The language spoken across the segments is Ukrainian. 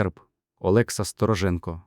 скарб Олекса Стороженко.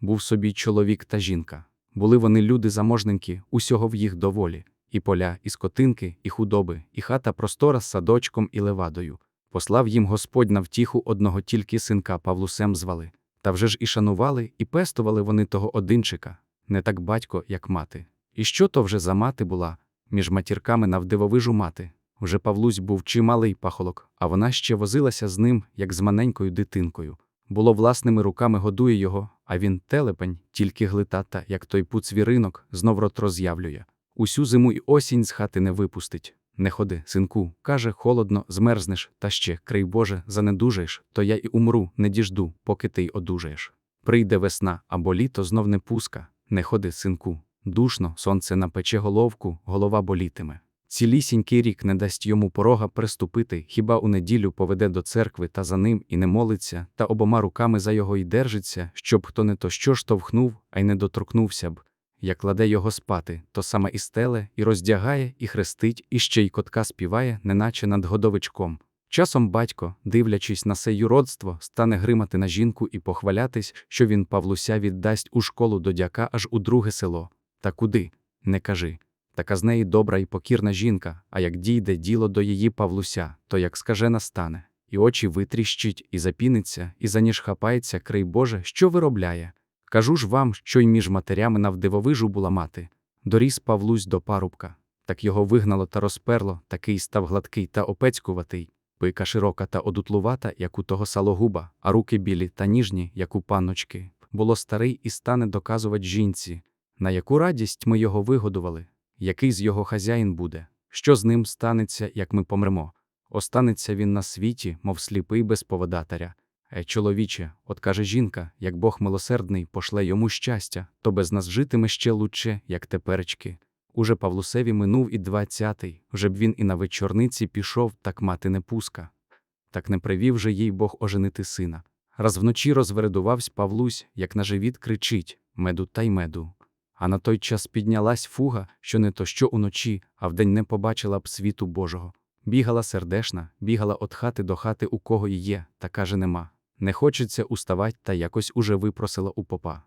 Був собі чоловік та жінка. Були вони люди заможненькі, усього в їх доволі. І поля, і скотинки, і худоби, і хата простора з садочком і левадою. Послав їм Господь на втіху одного тільки синка Павлусем звали. Та вже ж і шанували, і пестували вони того одинчика, не так батько, як мати. І що то вже за мати була, між матірками навдивовижу мати. Вже Павлусь був чималий пахолок, а вона ще возилася з ним, як з маленькою дитинкою. Було власними руками годує його, а він телепень, тільки глитата, як той пуцвіринок, знов рот роз'явлює. Усю зиму і осінь з хати не випустить. Не ходи, синку, каже, холодно, змерзнеш, та ще, крий Боже, занедужаєш, то я і умру, не діжду, поки ти й одужаєш. Прийде весна або літо знов не пуска. Не ходи, синку. Душно, сонце напече головку, голова болітиме. Цілісінький рік не дасть йому порога приступити, хіба у неділю поведе до церкви та за ним і не молиться, та обома руками за його й держиться, щоб хто не то що штовхнув, а й не доторкнувся б. Як кладе його спати, то саме і стеле, і роздягає, і хрестить, і ще й котка співає, неначе над годовичком. Часом батько, дивлячись на се юродство, стане гримати на жінку і похвалятись, що він Павлуся віддасть у школу до дяка аж у друге село. Та куди? Не кажи. Така з неї добра і покірна жінка, а як дійде діло до її Павлуся, то як скажена стане, і очі витріщить, і запіниться, і за ніж хапається, крий Боже, що виробляє. Кажу ж вам, що й між матерями навдивовижу була мати. Доріс Павлусь до парубка. Так його вигнало та розперло, такий став гладкий та опецькуватий, пика широка та одутлувата, як у того салогуба, а руки білі та ніжні, як у панночки. Було старий і стане доказувати жінці, на яку радість ми його вигодували, який з його хазяїн буде, що з ним станеться, як ми помремо. Останеться він на світі, мов сліпий без поводатаря. Е, чоловіче, от каже жінка, як Бог милосердний пошле йому щастя, то без нас житиме ще лучше, як теперечки. Уже Павлусеві минув і двадцятий, вже б він і на вечорниці пішов, так мати не пуска. Так не привів же їй Бог оженити сина. Раз вночі розвередувавсь Павлусь, як на живіт кричить меду та й меду. А на той час піднялась фуга, що не то що уночі, а вдень не побачила б світу Божого. Бігала сердешна, бігала от хати до хати, у кого і є, та каже нема. Не хочеться уставать, та якось уже випросила у попа.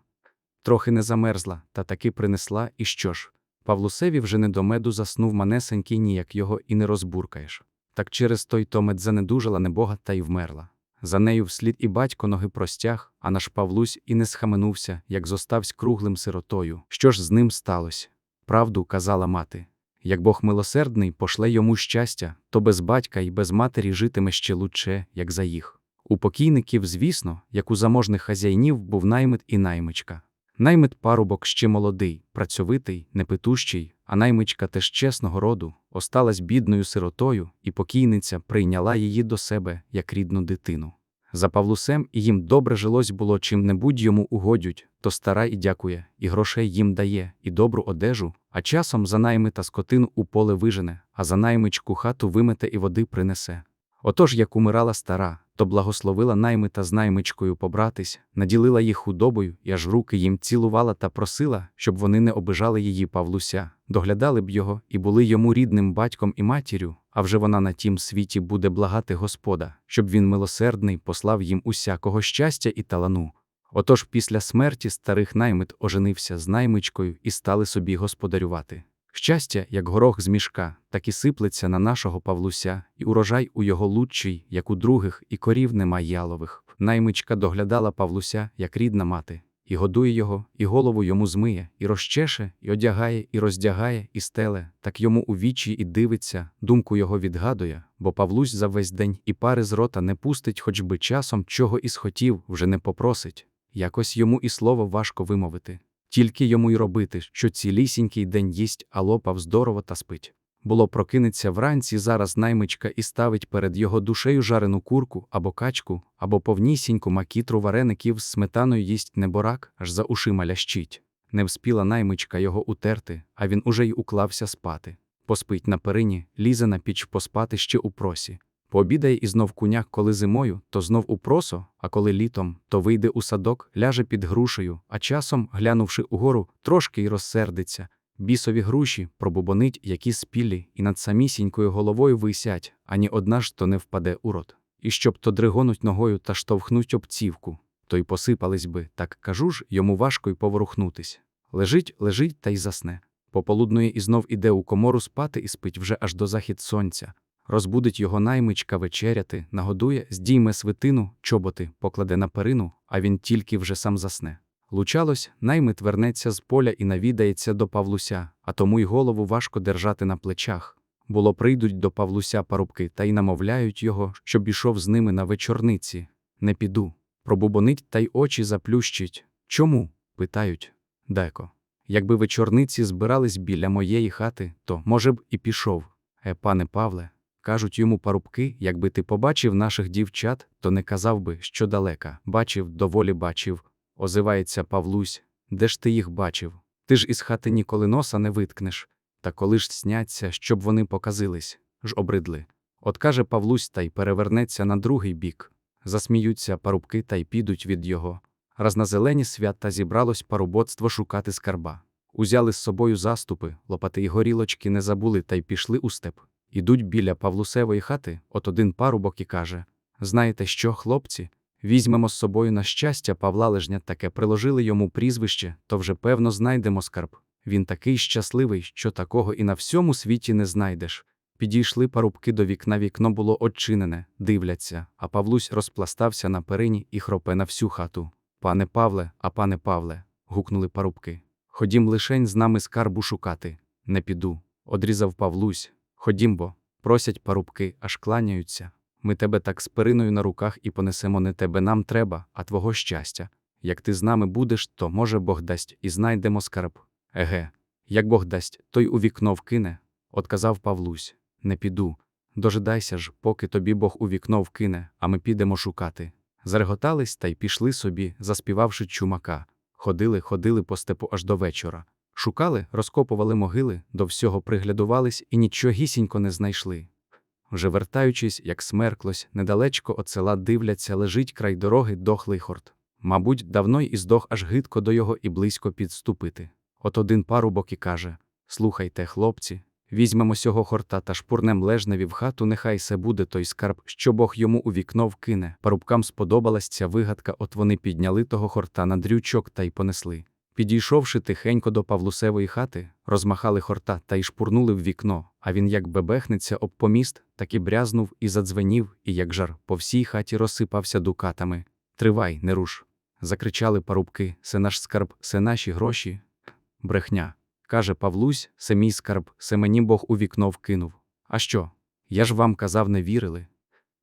Трохи не замерзла, та таки принесла, і що ж? Павлусеві вже не до меду заснув манесенький, ніяк його і не розбуркаєш. Так через той то мед занедужала небога та й вмерла. За нею вслід і батько ноги простяг, а наш Павлусь і не схаменувся, як зоставсь круглим сиротою. Що ж з ним сталося? Правду казала мати. Як Бог милосердний пошле йому щастя, то без батька і без матері житиме ще лучше, як за їх. У покійників, звісно, як у заможних хазяїнів, був наймит і наймичка. Наймит парубок ще молодий, працьовитий, непитущий, а наймичка теж чесного роду, осталась бідною сиротою, і покійниця прийняла її до себе як рідну дитину. За Павлусем і їм добре жилось було чим-небудь йому угодють, то стара і дякує, і грошей їм дає, і добру одежу, а часом за наймита скотину у поле вижене, а за наймичку хату вимете і води принесе. Отож, як умирала стара, то благословила наймита з наймичкою побратись, наділила їх худобою і аж руки їм цілувала та просила, щоб вони не обижали її Павлуся, доглядали б його і були йому рідним батьком і матір'ю, а вже вона на тім світі буде благати Господа, щоб він милосердний послав їм усякого щастя і талану. Отож після смерті старих наймит оженився з наймичкою і стали собі господарювати. Щастя, як горох з мішка, так і сиплеться на нашого Павлуся, і урожай у його лучший, як у других, і корів нема ялових. Наймичка доглядала Павлуся, як рідна мати, і годує його, і голову йому змиє, і розчеше, і одягає, і роздягає, і стеле, так йому у вічі і дивиться, думку його відгадує, бо Павлусь за весь день і пари з рота не пустить, хоч би часом чого і схотів, вже не попросить. Якось йому і слово важко вимовити. Тільки йому й робити, що цілісінький день їсть, а лопав здорово та спить. Було прокинеться вранці зараз наймичка і ставить перед його душею жарену курку або качку, або повнісіньку макітру вареників з сметаною їсть неборак, аж за ушима лящить. Не вспіла наймичка його утерти, а він уже й уклався спати. Поспить на перині, лізе на піч поспати ще у просі. Пообідає і знов куняк, коли зимою, то знов у просо, а коли літом, то вийде у садок, ляже під грушею, а часом, глянувши угору, трошки й розсердиться. Бісові груші пробубонить, які спілі, і над самісінькою головою висять, ані одна ж то не впаде у рот. і щоб то дригонуть ногою та штовхнуть об цівку, то й посипались би, так кажу ж, йому важко й поворухнутись. Лежить, лежить та й засне. Пополудної і знов іде у комору спати і спить вже аж до захід сонця. Розбудить його наймичка вечеряти, нагодує, здійме свитину, чоботи, покладе на перину, а він тільки вже сам засне. Лучалось, наймит вернеться з поля і навідається до Павлуся, а тому й голову важко держати на плечах. Було прийдуть до Павлуся парубки та й намовляють його, щоб ішов з ними на вечорниці. Не піду. Пробубонить та й очі заплющить. Чому? питають. Деко. Якби вечорниці збирались біля моєї хати, то, може б, і пішов. Е, пане Павле, кажуть йому парубки, якби ти побачив наших дівчат, то не казав би, що далека. Бачив, доволі бачив. Озивається Павлусь. Де ж ти їх бачив? Ти ж із хати ніколи носа не виткнеш. Та коли ж сняться, щоб вони показились, ж обридли. От каже Павлусь та й перевернеться на другий бік. Засміються парубки та й підуть від його. Раз на зелені свята зібралось парубоцтво шукати скарба. Узяли з собою заступи, лопати й горілочки не забули та й пішли у степ. Ідуть біля Павлусевої хати, от один парубок і каже: Знаєте що, хлопці? Візьмемо з собою на щастя Павла Лежня таке приложили йому прізвище, то вже певно знайдемо скарб. Він такий щасливий, що такого і на всьому світі не знайдеш. Підійшли парубки до вікна, вікно було очинене, дивляться, а Павлусь розпластався на перині і хропе на всю хату. Пане Павле, а пане Павле, гукнули парубки. Ходім лишень з нами скарбу шукати. Не піду. Одрізав Павлусь. Ходім бо. Просять парубки, аж кланяються. Ми тебе так з периною на руках і понесемо не тебе нам треба, а твого щастя. Як ти з нами будеш, то, може, Бог дасть, і знайдемо скарб. Еге, як Бог дасть, той у вікно вкине, отказав Павлусь. Не піду. Дожидайся ж, поки тобі Бог у вікно вкине, а ми підемо шукати. Зареготались та й пішли собі, заспівавши чумака. Ходили, ходили по степу аж до вечора. Шукали, розкопували могили, до всього приглядувались і нічогісінько не знайшли. Вже вертаючись, як смерклось, недалечко от села дивляться, лежить край дороги дохлий хорт. Мабуть, давно й здох аж гидко до його і близько підступити. От один парубок і каже: Слухайте, хлопці, візьмемо сього хорта та шпурнем лежневі в хату, нехай се буде той скарб, що Бог йому у вікно вкине. Парубкам сподобалась ця вигадка, от вони підняли того хорта на дрючок та й понесли. Підійшовши тихенько до Павлусевої хати, розмахали хорта та й шпурнули в вікно, а він як бебехнеться об поміст, так і брязнув і задзвенів, і як жар по всій хаті розсипався дукатами. Тривай, не руш. Закричали парубки, це наш скарб, це наші гроші. Брехня. Каже Павлусь, це мій скарб, це мені Бог у вікно вкинув. А що? Я ж вам казав, не вірили.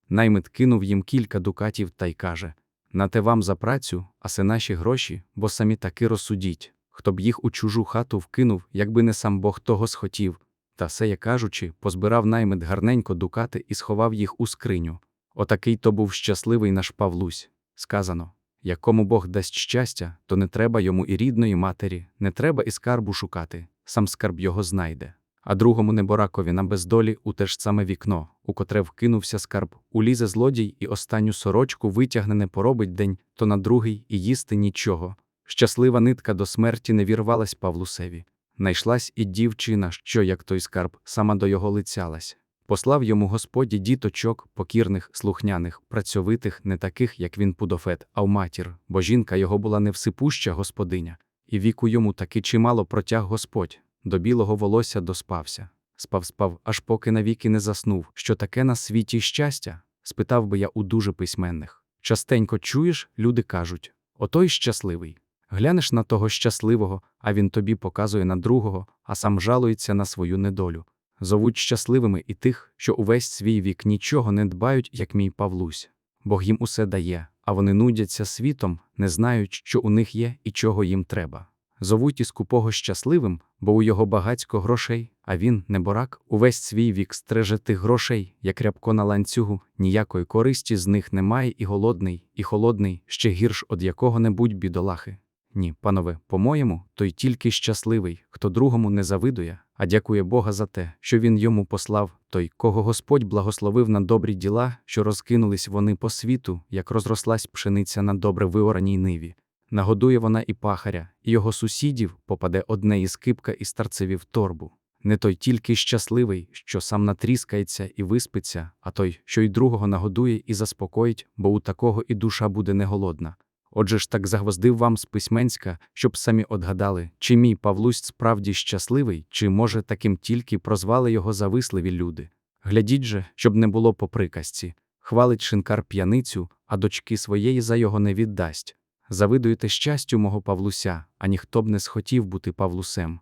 Наймит кинув їм кілька дукатів та й каже: На те вам за працю, а це наші гроші, бо самі таки розсудіть, хто б їх у чужу хату вкинув, якби не сам Бог того схотів. Та сеє кажучи, позбирав наймит гарненько дукати і сховав їх у скриню. Отакий то був щасливий наш Павлусь. Сказано якому Бог дасть щастя, то не треба йому і рідної матері, не треба і скарбу шукати, сам скарб його знайде. А другому неборакові на бездолі у те ж саме вікно, у котре вкинувся скарб, улізе злодій і останню сорочку витягне не поробить день, то на другий і їсти нічого. Щаслива нитка до смерті не вірвалась Павлусеві. Найшлась і дівчина, що, як той скарб, сама до його лицялась. Послав йому Господі діточок, покірних, слухняних, працьовитих, не таких, як він пудофет, а в матір, бо жінка його була невсипуща господиня, і віку йому таки чимало протяг Господь, до білого волосся доспався. Спав, спав, аж поки навіки не заснув, що таке на світі щастя? спитав би я у дуже письменних. Частенько чуєш, люди кажуть отой щасливий. Глянеш на того щасливого, а він тобі показує на другого, а сам жалується на свою недолю. Зовуть щасливими і тих, що увесь свій вік нічого не дбають, як мій Павлусь. Бог їм усе дає, а вони нудяться світом, не знають, що у них є і чого їм треба. Зовуть і скупого щасливим, бо у його багацько грошей, а він, неборак, увесь свій вік стреже тих грошей, як рябко на ланцюгу, ніякої користі з них немає, і голодний, і холодний, ще гірш од якого-небудь бідолахи. Ні, панове, по-моєму, той тільки щасливий, хто другому не завидує, а дякує Бога за те, що він йому послав, той, кого Господь благословив на добрі діла, що розкинулись вони по світу, як розрослась пшениця на добре виораній ниві. Нагодує вона і пахаря, і його сусідів попаде одне із кипка і старцеві в торбу. Не той тільки щасливий, що сам натріскається і виспиться, а той, що й другого нагодує і заспокоїть, бо у такого і душа буде не голодна. Отже ж так загвоздив вам з письменська, щоб самі одгадали, чи мій Павлусь справді щасливий, чи, може, таким тільки прозвали його зависливі люди. Глядіть же, щоб не було по приказці. Хвалить шинкар п'яницю, а дочки своєї за його не віддасть. Завидуєте щастю мого Павлуся, а ніхто б не схотів бути Павлусем.